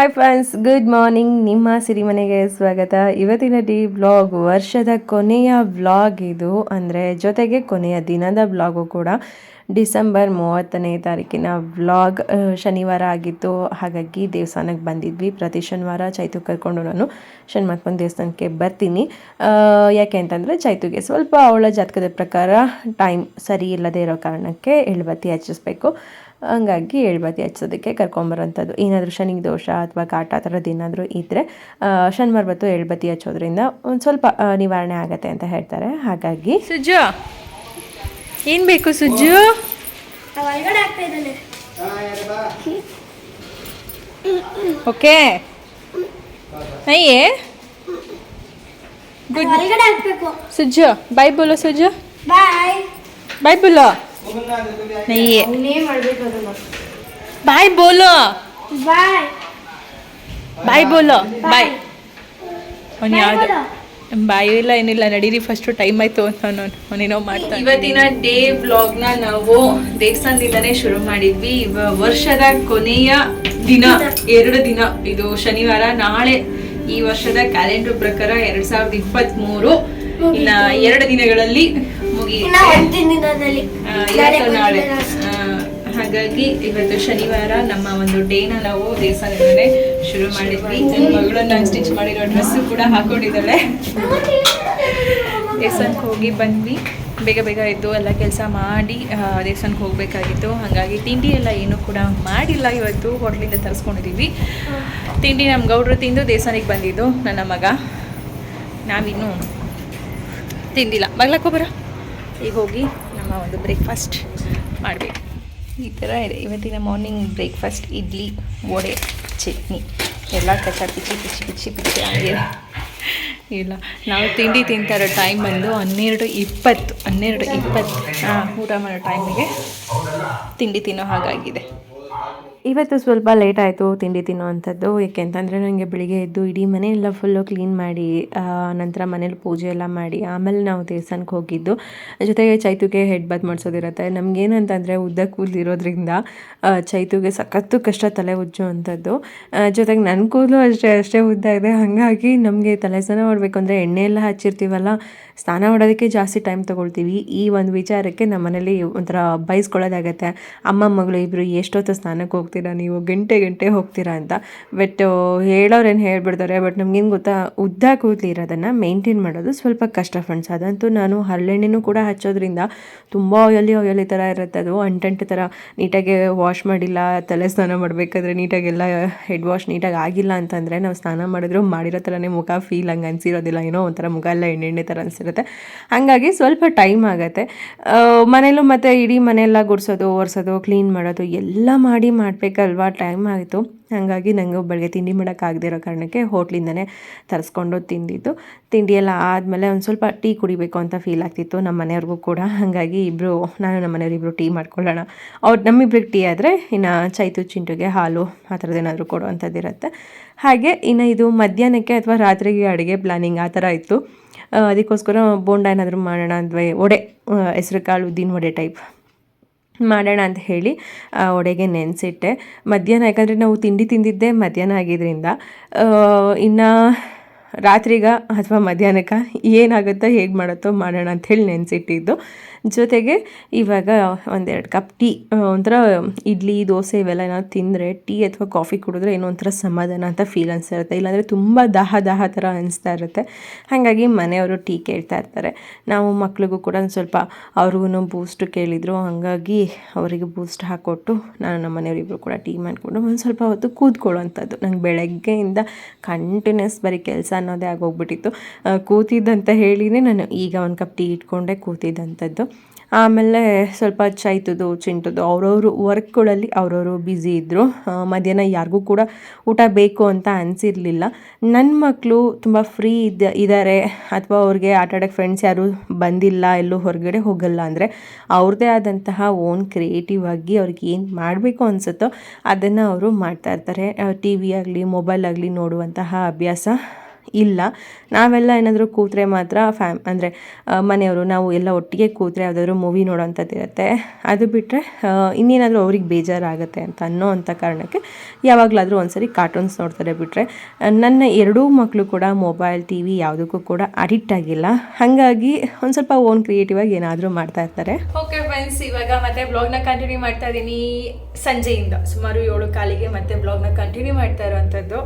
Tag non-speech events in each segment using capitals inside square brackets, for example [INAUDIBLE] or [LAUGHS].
Hi friends good morning ನಿಮ್ಮ ಸಿರಿಮನೆಗೆ ಸ್ವಾಗತ. ಇವತ್ತಿನ ಡಿ ವ್ಲಾಗ್ ವರ್ಷದ ಕೊನೆಯ ವ್ಲಾಗ್ ಇದು. ಅಂದರೆ ಜೊತೆಗೆ ಕೊನೆಯ ದಿನದ ವ್ಲಾಗು ಕೂಡ. ಡಿಸೆಂಬರ್ ಮೂವತ್ತನೇ ತಾರೀಕಿನ ವ್ಲಾಗ್ ಶನಿವಾರ ಆಗಿತ್ತು. ಹಾಗಾಗಿ ದೇವಸ್ಥಾನಕ್ಕೆ ಬಂದಿದ್ವಿ. ಪ್ರತಿ ಶನಿವಾರ ಚೈತು ಕರ್ಕೊಂಡು ನಾನು ಶನಿಮಾತ್ಮನ ದೇವಸ್ಥಾನಕ್ಕೆ ಬರ್ತೀನಿ. ಯಾಕೆ ಅಂತಂದರೆ ಚೈತುಗೆ ಸ್ವಲ್ಪ ಅವಳ ಜಾತಕದ ಪ್ರಕಾರ ಟೈಮ್ ಸರಿ ಇಲ್ಲದೇ ಇರೋ ಕಾರಣಕ್ಕೆ ಎಳ್ಬತ್ತಿ ಹಚ್ಚಿಸ್ಬೇಕು ಹಂಗಾಗಿ ಎಳ್ಬತ್ತಿ ಹಚ್ಚೋದಕ್ಕೆ ಕರ್ಕೊಂಬರೋಂಥದ್ದು. ಏನಾದರೂ ಶನಿಗೆ ದೋಷ ಅಥವಾ ಕಾಟ ಆ ಥರದ್ದು ಏನಾದರೂ ಇದ್ದರೆ ಶನಿವಾರ ಬತ್ತು ಎಳ್ಬತ್ತಿ ಹಚ್ಚೋದ್ರಿಂದ ಒಂದು ಸ್ವಲ್ಪ ನಿವಾರಣೆ ಆಗತ್ತೆ ಅಂತ ಹೇಳ್ತಾರೆ. ಹಾಗಾಗಿ ಸುಜು ಏನು ಬೇಕು ಸುಜು? ಓಕೆ. ಅಯ್ಯೇ. ಗುಡ್ ಸುಜ್ಜು ಬಾಯ್ ಬೋಲೋ ಸುಜ್ಜು ಬಾಯ್. ಬಾಯ್ ಬೋಲೋ ನಯ್ಯೇ ಬಾಯ್ ಬೋಲೋ. ಬಾಯ್. ಬಾಯ್ ಬೋಲೋ. ಬಾಯ್. ಅವ್ನು ಯಾವ್ದು. ಬಾಯು ಇಲ್ಲ ಏನಿಲ್ಲ. ನಡೀರಿ ಫಸ್ಟ್ ಟೈಮ್ ಆಯ್ತು ಅಂತ ನಾನು ಅವನೇನೋ ಮಾಡ್ತಾನೆ. ಇವತ್ತಿನ ಡೇ ವ್ಲಾಗ್ನ ನಾವು ದೇವಸ್ಥಾನದಿಂದನೇ ಶುರು ಮಾಡಿದ್ವಿ. ಇವ ವರ್ಷದ ಕೊನೆಯ ದಿನ ಎರಡು ದಿನ. ಇದು ಶನಿವಾರ ನಾಳೆ ಈ ವರ್ಷದ ಕ್ಯಾಲೆಂಡರ್ ಪ್ರಕಾರ ಎರಡ್ ಸಾವಿರದ ಇಪ್ಪತ್ತ್ ಮೂರು ಇನ್ನ ಎರಡು ದಿನಗಳಲ್ಲಿ ಇನ್ನ ಮುಗಿಯುತ್ತೆ ಒಂದು ದಿನದಲ್ಲಿ ಆ, ಇವತ್ತು ನಾಳೆ ಆ, ಹಾಗಾಗಿ ಇವತ್ತು ಶನಿವಾರ ನಮ್ಮ ಒಂದು ಡೇನ ನಾವು ದೇವಸ್ಥಾನದಲ್ಲೇ ಶುರು ಮಾಡಿದ್ವಿ. ನನ್ನ ಮಗಳನ್ನ ಸ್ಟಿಚ್ ಮಾಡಿರೋ ಡ್ರೆಸ್ ಕೂಡ ಹಾಕೊಂಡಿದ್ದಾಳೆ. ದೇವಸ್ಥಾನಕ್ಕೆ ಹೋಗಿ ಬಂದ್ವಿ. ಬೇಗ ಬೇಗ ಎದ್ದು ಎಲ್ಲ ಕೆಲಸ ಮಾಡಿ ಆ, ದೇವಸ್ಥಾನಕ್ಕೆ ಹೋಗಬೇಕಾಗಿತ್ತು. ಹಾಗಾಗಿ ತಿಂಡಿ ಎಲ್ಲ ಏನೂ ಕೂಡ ಮಾಡಿಲ್ಲ ಇವತ್ತು. ಹೋಟ್ಲಿಂದ ತರಿಸ್ಕೊಂಡಿದ್ದೀವಿ ತಿಂಡಿ ನಮ್ಮ ಗೌಡ್ರು ತಿಂದು ದೇವಸ್ಥಾನಕ್ಕೆ ಬಂದಿದ್ದು ನನ್ನ ಮಗ. ನಾವಿನ್ನೂ ತಿಂದಿಲ್ಲ. ಬಗ್ಲಕ್ಕೋಬರ ಈಗ ಹೋಗಿ ನಮ್ಮ ಒಂದು ಬ್ರೇಕ್ಫಾಸ್ಟ್ ಮಾಡಬೇಕು. ಈ ಥರ ಇದೆ. ಇವತ್ತಿನ ಮಾರ್ನಿಂಗ್ ಬ್ರೇಕ್ಫಾಸ್ಟ್ ಇಡ್ಲಿ, ವಡೆ, ಚಟ್ನಿ. ಎಲ್ಲ ಕಚ್ಚ ಪಿಚ್ಚಿ ಪಿಚ್ಚಿ ಪಿಚ್ಚಿ ಪಿಚ್ಚಿ ಆಗಿದೆ. ಇಲ್ಲ, ನಾವು ತಿಂಡಿ ತಿಂತಾರೋ ಟೈಮ್ ಬಂದು ಹನ್ನೆರಡು ಇಪ್ಪತ್ತು ಹನ್ನೆರಡು ಇಪ್ಪತ್ತು ಊಟ ಮಾಡೋ ಟೈಮಿಗೆ ತಿಂಡಿ ತಿನ್ನೋ ಹಾಗಾಗಿದೆ. ಇವತ್ತು ಸ್ವಲ್ಪ ಲೇಟ್ ಆಯಿತು, ತಿಂಡಿ ತಿನ್ನೋ ಅಂಥದ್ದು. ಏಕೆ ಅಂತಂದರೆ ನನಗೆ ಬೆಳಿಗ್ಗೆ ಎದ್ದು ಇಡೀ ಮನೆ ಎಲ್ಲ ಫುಲ್ಲು ಕ್ಲೀನ್ ಮಾಡಿ ನಂತರ ಮನೇಲಿ ಪೂಜೆ ಎಲ್ಲ ಮಾಡಿ, ಆಮೇಲೆ ನಾವು ದೇವಸ್ಥಾನಕ್ಕೆ ಹೋಗಿದ್ದು. ಜೊತೆಗೆ ಚೈತುಗೆ ಹೆಡ್ ಬಾತ್ ಮಾಡಿಸೋದಿರುತ್ತೆ. ನಮಗೇನಂತಂದರೆ ಉದ್ದ ಕೂದಲಿರೋದ್ರಿಂದ ಚೈತುಗೆ ಸಖತ್ತು ಕಷ್ಟ ತಲೆ ಉಜ್ಜೋ ಅಂಥದ್ದು. ಜೊತೆಗೆ ನನ್ನ ಕೂದಲು ಅಷ್ಟೇ ಅಷ್ಟೇ ಉದ್ದ ಇದೆ. ಹಾಗಾಗಿ ನಮಗೆ ತಲೆ ಸ್ನಾನ ಮಾಡಬೇಕು ಅಂದರೆ ಎಣ್ಣೆ ಎಲ್ಲ ಹಚ್ಚಿರ್ತೀವಲ್ಲ, ಸ್ನಾನ ಮಾಡೋದಕ್ಕೆ ಜಾಸ್ತಿ ಟೈಮ್ ತೊಗೊಳ್ತೀವಿ. ಈ ಒಂದು ವಿಚಾರಕ್ಕೆ ನಮ್ಮ ಮನೇಲಿ ಒಂಥರ ಬೈಸ್ಕೊಳ್ಳೋದಾಗತ್ತೆ ಅಮ್ಮ, ಮಗಳು ಇಬ್ಬರು ಎಷ್ಟೊತ್ತು ಸ್ನಾನಕ್ಕೆ ಹೋಗ್ತೀರಾ ನೀವು ಗಂಟೆ ಗಂಟೆ ಹೋಗ್ತೀರಾ ಅಂತ. ಬಟ್ ಹೇಳೋರೇನು ಹೇಳ್ಬಿಡ್ತಾರೆ ಬಟ್ ನಮ್ಗೇನು ಗೊತ್ತಾ? ಉದ್ದ ಕೂದಲು ಇರೋದನ್ನು ಮೇಂಟೈನ್ ಮಾಡೋದು ಸ್ವಲ್ಪ ಕಷ್ಟ ಫ್ರೆಂಡ್ಸ್ ಅದಂತೂ ನಾನು ಹರಳೆಣ್ಣೆನೂ ಕೂಡ ಹಚ್ಚೋದ್ರಿಂದ ತುಂಬ ಆಯಲಿ ಆಯಲಿ ಥರ ಇರುತ್ತೆ ಅದು. ಅಂಟಂಟು ಥರ ನೀಟಾಗಿ ವಾಶ್ ಮಾಡಿಲ್ಲ, ತಲೆ ಸ್ನಾನ ಮಾಡಬೇಕಾದ್ರೆ ನೀಟಾಗೆಲ್ಲ ಹೆಡ್ ವಾಶ್ ನೀಟಾಗಿ ಆಗಿಲ್ಲ ಅಂತಂದರೆ ನಾವು ಸ್ನಾನ ಮಾಡಿದ್ರು ಮಾಡಿರೋ ಥರನೇ ಮುಖ ಫೀಲ್ ಹಂಗೆ ಅನಿಸಿರೋದಿಲ್ಲ. ಏನೋ ಒಂಥರ ಮುಖ ಎಲ್ಲ ಎಣ್ಣೆ ಎಣ್ಣೆ ಥರ ಅನಿಸಿರುತ್ತೆ. ಹಾಗಾಗಿ ಸ್ವಲ್ಪ ಟೈಮ್ ಆಗುತ್ತೆ. ಮನೇಲೂ ಮತ್ತು ಇಡೀ ಮನೆಯೆಲ್ಲ ಗುಡಿಸೋದು, ಒರೆಸೋದು ಕ್ಲೀನ್ ಮಾಡೋದು ಎಲ್ಲ ಮಾಡಿ ಮಾಡಬೇಕಲ್ವಾ ಟೈಮ್ ಆಯಿತು ಹಾಗಾಗಿ ನನಗೆ ಬೆಳಗ್ಗೆ ತಿಂಡಿ ಮಾಡೋಕ್ಕಾಗದೇ ಇರೋ ಕಾರಣಕ್ಕೆ ಹೋಟ್ಲಿಂದನೇ ತರಿಸ್ಕೊಂಡು ತಿಂದಿದ್ದು. ತಿಂಡಿ ಎಲ್ಲ ಆದಮೇಲೆ ಒಂದು ಸ್ವಲ್ಪ ಟೀ ಕುಡಿಬೇಕು ಅಂತ ಫೀಲ್ ಆಗ್ತಿತ್ತು ನಮ್ಮ ಮನೆಯವ್ರಿಗೂ ಕೂಡ. ಹಾಗಾಗಿ ಇಬ್ಬರು ನಾನು ನಮ್ಮ ಮನೆಯವ್ರು ಟೀ ಮಾಡ್ಕೊಳ್ಳೋಣ. ಅವ್ರು ನಮ್ಮಿಬ್ರಿಗೆ ಟೀ ಆದರೆ ಇನ್ನು ಚೈತು, ಚಿಂಟುಗೆ ಹಾಲು ಆ ಥರದ್ದೇನಾದರೂ ಕೊಡುವಂಥದ್ದಿರುತ್ತೆ ಹಾಗೆ ಇನ್ನು ಇದು ಮಧ್ಯಾಹ್ನಕ್ಕೆ ಅಥವಾ ರಾತ್ರಿಗೆ ಅಡುಗೆ ಪ್ಲಾನಿಂಗ್ ಆ ಥರ ಇತ್ತು. ಅದಕ್ಕೋಸ್ಕರ ಬೋಂಡ ಏನಾದರೂ ಮಾಡೋಣ ಅಂದರೆ ವಡೆ ಹೆಸ್ರು ಕಾಳು ಉದ್ದಿನ ವಡೆ ಟೈಪ್ ಮಾಡೋಣ ಅಂತ ಹೇಳಿ ಒಡೆಗೆ ನೆನೆಸಿಟ್ಟೆ. ಮಧ್ಯಾಹ್ನ, ಯಾಕಂದರೆ ನಾವು ತಿಂಡಿ ತಿಂದಿದ್ದೆ ಮಧ್ಯಾಹ್ನ ಆಗಿದ್ದರಿಂದ ಇನ್ನು ರಾತ್ರಿಗ ಅಥವಾ ಮಧ್ಯಾಹ್ನಕ್ಕೆ ಏನಾಗುತ್ತೋ, ಹೇಗೆ ಮಾಡುತ್ತೋ ಮಾಡೋಣ ಅಂಥೇಳಿ ನೆನೆಸಿಟ್ಟಿದ್ದು. ಜೊತೆಗೆ ಇವಾಗ ಒಂದೆರಡು ಕಪ್ ಟೀ ಒಂಥರ ಇಡ್ಲಿ, ದೋಸೆ ಇವೆಲ್ಲ ಏನಾದ್ರು ತಿಂದರೆ ಟೀ ಅಥವಾ ಕಾಫಿ ಕುಡಿದ್ರೆ ಏನೋ ಒಂಥರ ಸಮಾಧಾನ ಅಂತ ಫೀಲ್ ಅನಿಸ್ತಿರುತ್ತೆ ಇಲ್ಲಾಂದರೆ ತುಂಬ ದಾಹ ದಾಹ ಥರ ಅನಿಸ್ತಾ ಇರುತ್ತೆ. ಹಾಗಾಗಿ ಮನೆಯವರು ಟೀ ಕೇಳ್ತಾ ಇರ್ತಾರೆ. ನಾವು ಮಕ್ಳಿಗೂ ಕೂಡ ಒಂದು ಸ್ವಲ್ಪ ಅವ್ರಿಗೂ ಬೂಸ್ಟ್ ಕೇಳಿದರು. ಹಾಗಾಗಿ ಅವರಿಗೆ ಬೂಸ್ಟ್ ಹಾಕ್ಕೊಟ್ಟು ನಾನು ನಮ್ಮ ಮನೆಯವರಿಬ್ಬರು ಕೂಡ ಟೀ ಮಾಡಿಕೊಂಡು ಒಂದು ಸ್ವಲ್ಪ ಹೊತ್ತು ಕೂತ್ಕೊಳ್ಳೋವಂಥದ್ದು. ನಂಗೆ ಬೆಳಗ್ಗೆಯಿಂದ ಕಂಟಿನ್ಯೂಸ್ ಬರೀ ಕೆಲಸ ಅನ್ನೋದೇ ಆಗೋಗ್ಬಿಟ್ಟಿತ್ತು. ಕೂತಿದ್ದಂತ ಹೇಳಿನೇ ನಾನು ಈಗ ಒಂದು ಕಪ್ ಟೀ ಇಟ್ಕೊಂಡೆ ಕೂತಿದ್ದಂಥದ್ದು. ಆಮೇಲೆ ಸ್ವಲ್ಪ ಚೈತದ್ದು ಚಿಂಟದ್ದು ಅವ್ರವ್ರ ವರ್ಕ್ಗಳಲ್ಲಿ ಅವರವರು ಬ್ಯುಸಿ ಇದ್ದರು ಮಧ್ಯಾಹ್ನ ಯಾರಿಗೂ ಕೂಡ ಊಟ ಬೇಕು ಅಂತ ಅನಿಸಿರಲಿಲ್ಲ. ನನ್ನ ಮಕ್ಕಳು ತುಂಬ ಫ್ರೀ ಇದ್ದ ಇದ್ದಾರೆ ಅಥವಾ ಅವ್ರಿಗೆ ಆಟಾಡೋಕ್ಕೆ ಫ್ರೆಂಡ್ಸ್ ಯಾರೂ ಬಂದಿಲ್ಲ, ಎಲ್ಲೂ ಹೊರಗಡೆ ಹೋಗಲ್ಲ ಅಂದರೆ ಅವ್ರದ್ದೇ ಆದಂತಹ ಓನ್ ಕ್ರಿಯೇಟಿವ್ ಆಗಿ ಅವ್ರಿಗೆ ಏನು ಮಾಡಬೇಕು ಅನಿಸುತ್ತೋ ಅದನ್ನು ಅವರು ಮಾಡ್ತಾ ಇರ್ತಾರೆ. ಟಿ ವಿ ಆಗಲಿ ಮೊಬೈಲ್ ಆಗಲಿ ನೋಡುವಂತಹ ಅಭ್ಯಾಸ ಇಲ್ಲ. ನಾವೆಲ್ಲ ಏನಾದರೂ ಕೂತ್ರೆ ಮಾತ್ರ ಫ್ಯಾಮ್, ಅಂದರೆ ಮನೆಯವರು ನಾವು ಎಲ್ಲ ಒಟ್ಟಿಗೆ ಕೂತ್ರೆ ಯಾವುದಾದ್ರು ಮೂವಿ ನೋಡೋಂಥದ್ದು ಇರುತ್ತೆ. ಅದು ಬಿಟ್ಟರೆ ಇನ್ನೇನಾದರೂ ಅವ್ರಿಗೆ ಬೇಜಾರಾಗುತ್ತೆ ಅಂತ ಅನ್ನೋ ಅಂಥ ಕಾರಣಕ್ಕೆ ಯಾವಾಗಲಾದರೂ ಒಂದ್ಸರಿ ಕಾರ್ಟೂನ್ಸ್ ನೋಡ್ತಾರೆ ಬಿಟ್ಟರೆ ನನ್ನ ಎರಡೂ ಮಕ್ಕಳು ಕೂಡ ಮೊಬೈಲ್ ಟಿ ವಿ ಯಾವುದಕ್ಕೂ ಕೂಡ ಅಡಿಕ್ಟ್ ಆಗಿಲ್ಲ. ಹಾಗಾಗಿ ಒಂದು ಸ್ವಲ್ಪ ಓನ್ ಕ್ರಿಯೇಟಿವ್ ಆಗಿ ಏನಾದರೂ ಮಾಡ್ತಾ ಇರ್ತಾರೆ. ಓಕೆ ಫ್ರೆಂಡ್ಸ್ ಇವಾಗ ಮತ್ತೆ ಬ್ಲಾಗ್ನ ಕಂಟಿನ್ಯೂ ಮಾಡ್ತಾ ಇದ್ದೀನಿ ಸಂಜೆಯಿಂದ, ಸುಮಾರು ಏಳು ಕಾಲಿಗೆ ಮತ್ತೆ ಬ್ಲಾಗ್ನ ಕಂಟಿನ್ಯೂ ಮಾಡ್ತಾ ಇರೋವಂಥದ್ದು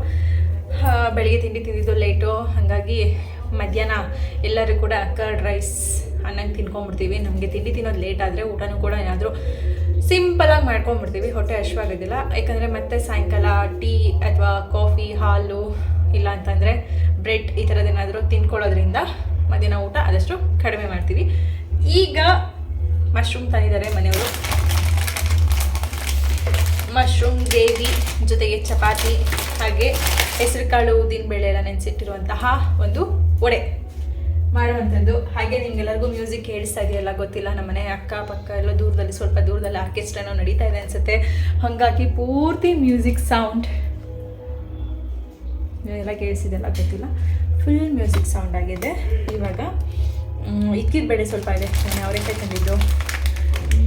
ಬೆಳಿಗ್ಗೆ ತಿಂಡಿ ತಿಂದಿದ್ದು ಲೇಟು ಹಾಗಾಗಿ ಮಧ್ಯಾಹ್ನ ಎಲ್ಲರೂ ಕೂಡ ಕರ್ಡ್ ರೈಸ್ ಅನ್ನಂಗೆ ತಿನ್ಕೊಂಡ್ಬಿಡ್ತೀವಿ. ನಮಗೆ ತಿಂಡಿ ತಿನ್ನೋದು ಲೇಟ್ ಆದರೆ ಊಟನೂ ಕೂಡ ಏನಾದರೂ ಸಿಂಪಲಾಗಿ ಮಾಡ್ಕೊಂಡ್ಬಿಡ್ತೀವಿ. ಹೊಟ್ಟೆ ಹಶ್ವಾಗೋದಿಲ್ಲ ಯಾಕಂದರೆ ಮತ್ತೆ ಸಾಯಂಕಾಲ ಟೀ ಅಥವಾ ಕಾಫಿ ಹಾಲು ಇಲ್ಲ ಅಂತಂದರೆ ಬ್ರೆಡ್ ಈ ಥರದ್ದೇನಾದರೂ ತಿನ್ಕೊಳ್ಳೋದ್ರಿಂದ ಮಧ್ಯಾಹ್ನ ಊಟ ಆದಷ್ಟು ಕಡಿಮೆ ಮಾಡ್ತೀವಿ. ಈಗ ಮಶ್ರೂಮ್ ತಂದಿದ್ದಾರೆ ಮನೆಯವರು. ಮಶ್ರೂಮ್ ಗ್ರೇವಿ ಜೊತೆಗೆ ಚಪಾತಿ ಹಾಗೆ ಹೆಸರುಕಾಳು ಉದ್ದಿನಬೇಳೆ ಎಲ್ಲ ನೆನೆಸಿಟ್ಟಿರುವಂತಹ ಒಂದು ವಡೆ. ಮಾಡುವಂಥದ್ದು. ಹಾಗೆ ನಿಮ್ಗೆಲ್ಲರಿಗೂ ಮ್ಯೂಸಿಕ್ ಕೇಳಿಸ್ತಾ ಇದೆಯಲ್ಲ, ಗೊತ್ತಿಲ್ಲ, ನಮ್ಮ ಮನೆ ಅಕ್ಕಪಕ್ಕ ಎಲ್ಲ ದೂರದಲ್ಲಿ, ಸ್ವಲ್ಪ ದೂರದಲ್ಲಿ ಆರ್ಕೆಸ್ಟ್ರಾನೋ ನಡೀತಾ ಇದೆ ಅನ್ಸುತ್ತೆ. ಹಾಗಾಗಿ ಪೂರ್ತಿ ಮ್ಯೂಸಿಕ್ ಸೌಂಡ್. ಎಲ್ಲ ಕೇಳಿಸಿದೆಲ್ಲ ಗೊತ್ತಿಲ್ಲ. ಫುಲ್ ಮ್ಯೂಸಿಕ್ ಸೌಂಡ್ ಆಗಿದೆ. ಇವಾಗ ಇಕ್ಕಿದ ಬೇಳೆ ಸ್ವಲ್ಪ ಇದೆ. ನಾನು ಅವರೇಕಾಯಿ ತಂದಿದ್ದು.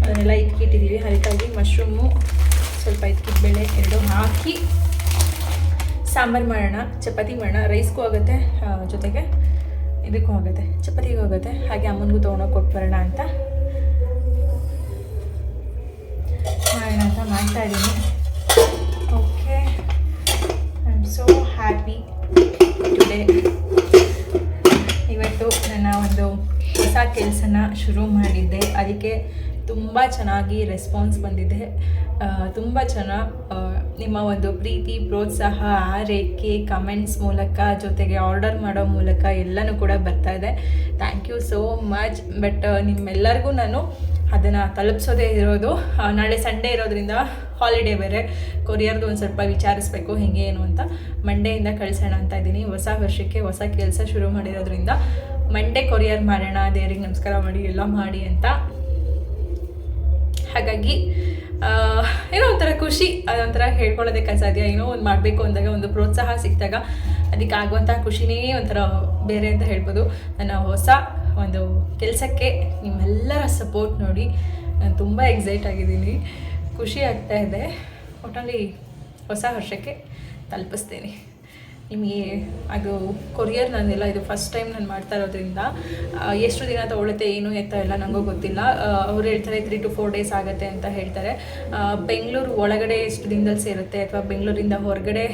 ಅದನ್ನೆಲ್ಲ ಇಟ್ಕಿಟ್ಟಿದ್ದೀವಿ ಅದಕ್ಕಾಗಿ ಮಶ್ರೂಮು ಸ್ವಲ್ಪ ಇಟ್ಕಿದ ಬೇಳೆ ಎರಡು ಹಾಕಿ ಸಾಂಬಾರು ಮಾಡೋಣ, ಚಪಾತಿ ಮಾಡೋಣ. ರೈಸ್ಗೂ ಆಗುತ್ತೆ ಜೊತೆಗೆ ಇದಕ್ಕೂ ಆಗುತ್ತೆ. ಚಪಾತಿಗೂ ಆಗುತ್ತೆ. ಹಾಗೆ ಅಮ್ಮನಿಗೂ ತೊಗೊಂಡೋಗಿ ಕೊಟ್ಟು ಬರೋಣ ಅಂತ ಮಾಡೋಣ ಅಂತ ಮಾಡ್ತಾ ಇದ್ದೀನಿ. Okay I am so happy today ಇವತ್ತು ನನ್ನ ಒಂದು ಹೊಸ ಕೆಲಸನ ಶುರು ಮಾಡಿದ್ದೆ. ಅದಕ್ಕೆ ತುಂಬ ಚೆನ್ನಾಗಿ ರೆಸ್ಪಾನ್ಸ್ ಬಂದಿದೆ. ತುಂಬ ಜನ ನಿಮ್ಮ ಒಂದು ಪ್ರೀತಿ, ಪ್ರೋತ್ಸಾಹ, ಆರೈಕೆ ಕಮೆಂಟ್ಸ್ ಮೂಲಕ, ಜೊತೆಗೆ ಆರ್ಡರ್ ಮಾಡೋ ಮೂಲಕ ಎಲ್ಲನೂ ಕೂಡ ಬರ್ತಾ ಇದೆ. Thank you so much but ನಿಮ್ಮೆಲ್ಲರಿಗೂ ನಾನು ಅದನ್ನು ತಲುಪಿಸೋದೇ ಇರೋದು. ನಾಳೆ ಸಂಡೇ ಇರೋದ್ರಿಂದ ಹಾಲಿಡೇ ಬೇರೆ. ಕೊರಿಯರ್ದು ಒಂದು ಸ್ವಲ್ಪ ವಿಚಾರಿಸ್ಬೇಕು, ಹೇಗೆ, ಏನು ಅಂತ. ಮಂಡೆಯಿಂದ ಕಳಿಸೋಣ ಅಂತ ಇದ್ದೀನಿ. ಹೊಸ ವರ್ಷಕ್ಕೆ ಹೊಸ ಕೆಲಸ ಶುರು ಮಾಡಿರೋದ್ರಿಂದ ಮಂಡೇ ಕೊರಿಯರ್ ಮಾಡೋಣ, ದೇವರಿಗೆ ನಮಸ್ಕಾರ ಮಾಡಿ, ಎಲ್ಲ ಮಾಡಿ ಅಂತ ಹಾಗಾಗಿ ಏನೋ ಒಂಥರ ಖುಷಿ, ಅದೊಂಥರ ಹೇಳ್ಕೊಳ್ಳೋದಕ್ಕೆ ಅಸಾಧ್ಯ ಏನೋ ಒಂದು ಮಾಡಬೇಕು ಅಂದಾಗ ಒಂದು ಪ್ರೋತ್ಸಾಹ ಸಿಕ್ಕಿದಾಗ ಅದಕ್ಕೆ ಆಗುವಂಥ ಖುಷಿನೇ ಒಂಥರ ಬೇರೆ ಅಂತ ಹೇಳ್ಬೋದು. ನನ್ನ ಹೊಸ ಒಂದು ಕೆಲಸಕ್ಕೆ ನಿಮ್ಮೆಲ್ಲರ ಸಪೋರ್ಟ್ ನೋಡಿ ನಾನು ತುಂಬ ಎಕ್ಸೈಟ್ ಆಗಿದ್ದೀನಿ. ಖುಷಿ ಆಗ್ತಾ ಇದೆ. ಒಟ್ಟಲ್ಲಿ ಹೊಸ ವರ್ಷಕ್ಕೆ ತಲುಪಿಸ್ತೀನಿ. ನಿಮಗೆ, ಅದು ಕೊರಿಯರ್ ನಾನೆಲ್ಲ ಇದು ಫಸ್ಟ್ ಟೈಮ್ ನಾನು ಮಾಡ್ತಾ ಇರೋದ್ರಿಂದ ಎಷ್ಟು ದಿನ ತಗೊಳುತ್ತೆ, ಏನು ಎತ್ತ ಎಲ್ಲ ನನಗೂ ಗೊತ್ತಿಲ್ಲ. ಅವ್ರು ಹೇಳ್ತಾರೆ ತ್ರೀ ಟು ಫೋರ್ ಡೇಸ್ ಆಗುತ್ತೆ ಅಂತ ಹೇಳ್ತಾರೆ. ಬೆಂಗಳೂರು ಒಳಗಡೆ ಎಷ್ಟು ದಿನದಲ್ಲಿ ಸೇರುತ್ತೆ ಅಥವಾ ಬೆಂಗಳೂರಿಂದ ಹೊರಗಡೆ